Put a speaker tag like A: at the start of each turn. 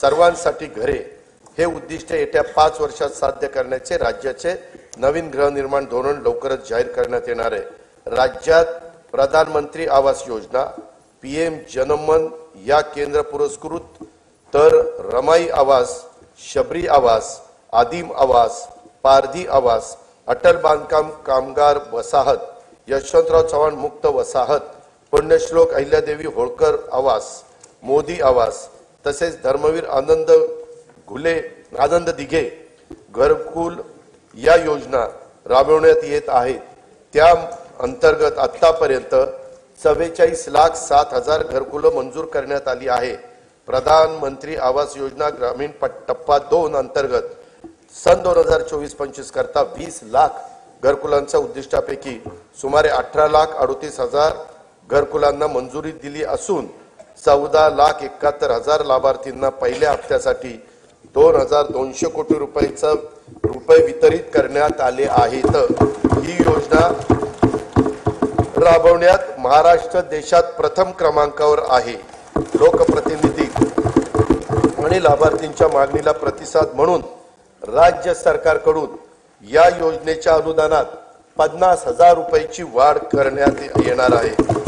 A: सर्वांसाठी घरे हे उद्दिष्ट येत्या पाच वर्षात साध्य करण्याचे राज्याचे नवीन गृहनिर्माण धोरण लवकरच जाहीर करण्यात येणार आहे. राज्यात प्रधानमंत्री आवास योजना पीएम जनमन या केंद्र पुरस्कृत तर रमाई आवास शबरी आवास आदिम आवास पारधी आवास अटल बांधकाम कामगार वसाहत यशवंतराव चव्हाण मुक्त वसाहत पुण्यश्लोक अहिल्यादेवी होळकर आवास मोदी आवास तसेच धर्मवीर आनंद घुले आनंद दिघे घरकुल या योजना राबवण्यात येत आहेत. त्या अंतर्गत आतापर्यंत चव्वेचाळीस लाख सात हजार घरकुलं मंजूर करण्यात आली आहे. प्रधानमंत्री आवास योजना ग्रामीण टप्पा दोन अंतर्गत सन दोन हजार चोवीस पंचवीस करता वीस लाख घरकुलांच्या उद्दिष्टापैकी सुमारे अठरा लाख अडोतीस हजार घरकुलांना मंजुरी दिली असून चौदा लाख एकाहत्तर हजार लाभार्थींना पहिल्या हप्त्यासाठी दोन हजार दोनशे कोटी रुपयाचं रुपये वितरित करण्यात आले आहेत. ही योजना राबवण्यात महाराष्ट्र देशात प्रथम क्रमांकावर आहे. लोकप्रतिनिधी आणि लाभार्थींच्या मागणीला प्रतिसाद म्हणून राज्य सरकारकडून या योजनेच्या अनुदानात पन्नास हजार रुपयाची वाढ करण्यात येणार आहे.